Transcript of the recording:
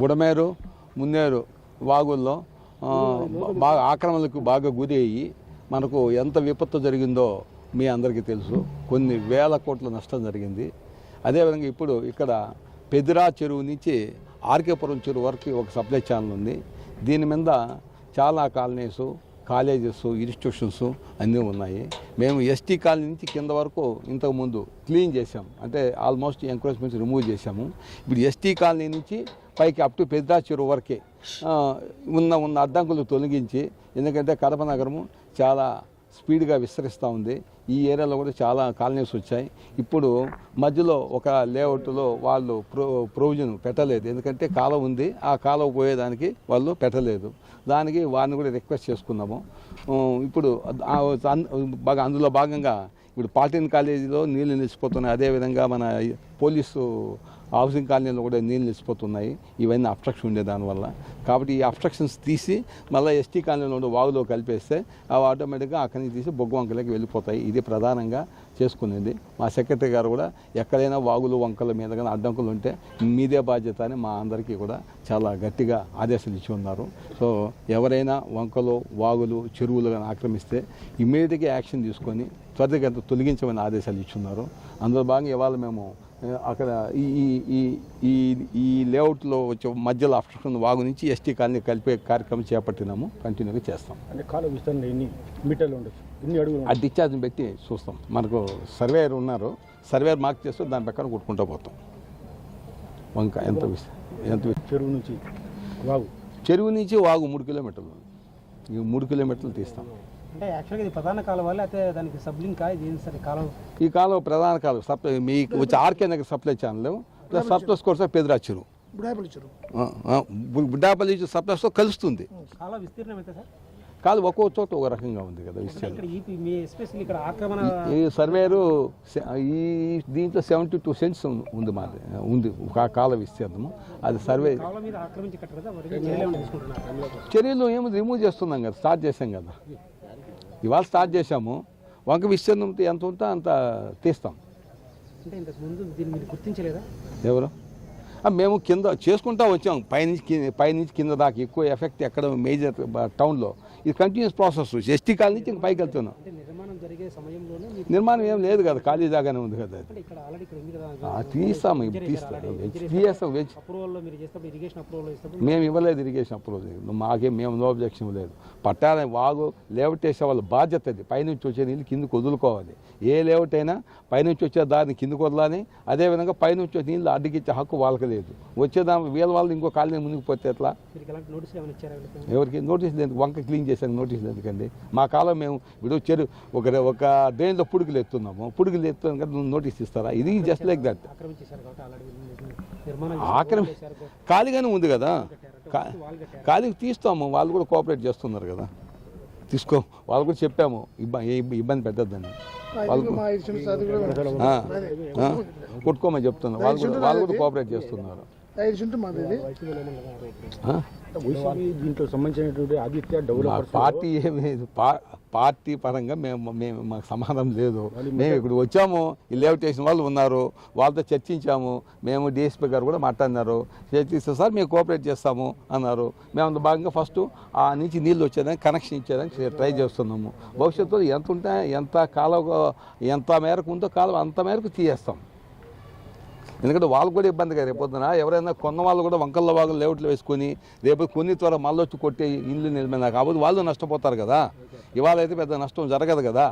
బుడమేరు మున్నేరు వాగుల్లో బాగా ఆక్రమణలకు బాగా గురి అయ్యి మనకు ఎంత విపత్తు జరిగిందో మీ అందరికీ తెలుసు. కొన్ని వేల కోట్ల నష్టం జరిగింది. అదేవిధంగా ఇప్పుడు ఇక్కడ పెదిరా చెరువు నుంచి ఆర్కేపురం చెరువు వరకు ఒక సప్లై ఛానల్ ఉంది. దీని మీద చాలా కాలనీస్ కాలేజెస్ ఇన్స్టిట్యూషన్స్ అన్నీ ఉన్నాయి. మేము ఎస్టీ కాలనీ నుంచి కింద వరకు ఇంతకుముందు క్లీన్ చేసాం అంటే ఆల్మోస్ట్ ఎంకరేజ్మెంట్స్ రిమూవ్ చేసాము ఇప్పుడు ఎస్టీ కాలనీ నుంచి పైకి అప్ టు పెద్దా చెరువు వరకే ఉన్న ఉన్న అడ్డంకులు తొలగించి ఎందుకంటే కడప నగరము చాలా స్పీడ్గా విస్తరిస్తూ ఉంది. ఈ ఏరియాలో కూడా చాలా కాలనీస్ వచ్చాయి. ఇప్పుడు మధ్యలో ఒక లేఅవుట్లో వాళ్ళు ప్రో ప్రొవిజన్ పెట్టలేదు. ఎందుకంటే కాలం ఉంది. ఆ కాలం పోయేదానికి వాళ్ళు పెట్టలేదు. దానికి వారిని కూడా రిక్వెస్ట్ చేసుకున్నాము. ఇప్పుడు బాగా అందులో భాగంగా ఇప్పుడు పాటిన్ కాలేజీలో నీళ్ళు నిలిచిపోతున్నాయి. అదేవిధంగా మన పోలీసు హౌసింగ్ కాలనీలో కూడా నీళ్ళు నిలిచిపోతున్నాయి. ఇవన్నీ అబ్స్ట్రక్షన్ ఉండే దానివల్ల కాబట్టి ఈ అబ్స్ట్రక్షన్స్ తీసి మళ్ళీ ఎస్టీ కాలనీలో ఉండే వాగులో కలిపేస్తే అవి ఆటోమేటిక్గా అక్కడి నుంచి తీసి బొగ్గు వెళ్ళిపోతాయి. ఇది ప్రధానంగా చేసుకునేది. మా సెక్రటరీ గారు కూడా ఎక్కడైనా వాగులు వంకల మీద కానీ అడ్డంకులు ఉంటే మీదే బాధ్యత అని మా అందరికీ కూడా చాలా గట్టిగా ఆదేశాలు ఇచ్చి ఉన్నారు. సో ఎవరైనా వంకలు వాగులు చెరువులు కానీ ఆక్రమిస్తే ఇమీడియట్గా యాక్షన్ తీసుకొని త్వరితగతిన తొలగించమని ఆదేశాలు ఇచ్చున్నారు అందులో భాగంగా ఇవాళ మేము అక్కడ ఈ ఈ ఈ ఈ లేఅవుట్లో వచ్చే మధ్యలో అబ్స్ట్రక్షన్ వాగు నుంచి ఎస్టీ కాలనీ కలిపే కార్యక్రమం చేపట్టినాము. కంటిన్యూగా చేస్తాం. అంటే కాలువ విస్తరణ ఎన్ని మీటర్లు ఉండొచ్చు? ఎన్ని అడుగులు ఆ డిశ్చార్జ్ని పెట్టి చూస్తాం. మనకు సర్వేయర్ ఉన్నారు. సర్వేయర్ మార్క్ చేస్తే దాని ప్రకారం కొట్టుకుంటూ పోతాం. వంక ఎంత ఎంత చెరువు నుంచి వాగు. చెరువు నుంచి వాగు మూడు కిలోమీటర్లు. మూడు కిలోమీటర్లు తీస్తాం. అంటే యాక్చువల్గా ఇది ప్రధాన కాలువ లేకపోతే దానికి సబ్లింక్ ఇది ఏంటి సార్ ఈ కాలువ. ఈ కాలం ప్రధాన కాలం సప్లై మీకు వచ్చే RK Nagar supply channel plus surplus course పెదరా చెరువు. బుడాపల్లి చెరువు బుడ్డాపల్లి సప్లస్తో కలుస్తుంది. కాలువ విస్తీర్ణం ఎంత సార్? కాదు ఒక్కో చోట ఒక రకంగా ఉంది కదా విషయం ఇక్కడ ఈ మీ ఎస్పెషల్లీ ఇక్కడ ఆక్రమణ ఈ సర్వేరు ఈ దీంట్లో సెవెంటీ టూ సెంట్స్ ఉంది మాది ఉంది ఒక కాల విస్తీర్ణము. అది సర్వే కాలువ చర్యలు ఏమో రిమూవ్ చేస్తున్నాం కదా స్టార్ట్ చేసాం కదా. ఇవాళ స్టార్ట్ చేసాము వంక విస్తీర్ణం ఎంత ఉంటే అంత తీస్తాం. అంటే ఇంతకు ముందు దీన్ని మీరు గుర్తించలేదా? ఎవరు? మేము కింద చేసుకుంటా వచ్చాం పైనుంచి పైనుంచి కింద దాకా ఎక్కువ ఎఫెక్ట్ ఎక్కడ మేజర్ టౌన్లో. ఇది కంటిన్యూస్ ప్రాసెస్ ఎస్టీ కాల్ నుంచి ఇంక పైకి వెళ్తున్నాం. జరిగే సమయంలోనే మీరు నిర్మాణం ఏం లేదు కదా ఖాళీ జాగానే ఉంది కదా తీస్తాము తీస్తాం వెజ్ మేము ఇవ్వలేదు ఇరిగేషన్ అప్రూవల్ మాకేం మేము నో అబ్జెక్షన్ లేదు. పట్టాల వాగు లేఅవుట్ వేసే వాళ్ళ బాధ్యత అది. పైనుంచి వచ్చే నీళ్ళు కిందకు వదులుకోవాలి. ఏ లేఅవుట్ అయినా పైనుంచి వచ్చే దారిని కిందకు వదలాలి. అదేవిధంగా పైనుంచి వచ్చే నీళ్ళు అడ్డుకిచ్చే హక్కు వాళ్ళకి లేదు. వచ్చేదాని వీళ్ళ వాళ్ళు ఇంకో కాలనీ ముందుకు పోతే ఎట్లా? ఎవరికి? నోటీస్ లేదు. వంక క్లీన్ చేశాను నోటీస్ ఎందుకండి? మా కాలం మేము ఇప్పుడు చెరు ఒక ఒక డ్రైన్లో పుడుగులు ఎత్తున్నాము పుడుగులు ఎత్తున్నాం కదా నోటీస్ ఇస్తారా? ఇది జస్ట్ లైక్ దట్ ఆక్రమి ఖాళీగానే ఉంది కదా. కా- ఖాళీకి తీస్తాము వాళ్ళు కూడా కోఆపరేట్ చేస్తున్నారు కదా. తీసుకో వాళ్ళు కూడా చెప్పాము ఇబ్బంది పెట్టద్దని. వాళ్ళు కొట్టుకోమని చెప్తున్నారు. వాళ్ళు కూడా వాళ్ళు కూడా కోఆపరేట్ చేస్తున్నారు. ఐదు సెంట్లు మాది ఇది దీంట్లో సంబంధించినటువంటి ఆదిత్య మా డెవలపర్స్ పార్టీ ఏమి పార్టీ పరంగా మేము మేము మాకు సమాధానం లేదు. మేము ఇక్కడ వచ్చాము ఈ లేఅవుట్ చేసిన వాళ్ళు ఉన్నారు. వాళ్ళతో చర్చించాము. మేము డిఎస్పీ గారు కూడా మాట్లాడినారు. చర్చిస్తే సార్ మేము కోఆపరేట్ చేస్తాము అన్నారు. మేము అందులో భాగంగా ఫస్ట్ ఆ నుంచి నీళ్ళు వచ్చేదానికి కనెక్షన్ ఇచ్చేదానికి ట్రై చేస్తున్నాము. భవిష్యత్తులో ఎంత ఉంటే ఎంత కాలం ఎంత మేరకు ఉందో కాలం అంత మేరకు తీయేస్తాం. ఎందుకంటే వాళ్ళు కూడా ఇబ్బందిగా రేపు ఎవరైనా కొన్న వాళ్ళు కూడా వంకల్లో వాగులు లేఅవుట్లు వేసుకొని రేపు కొన్ని త్వర మళ్ళీ వచ్చి కొట్టే ఇల్లు నిలబడినా కాబట్టి వాళ్ళు నష్టపోతారు కదా. ఇవాళ అయితే పెద్ద నష్టం జరగదు కదా.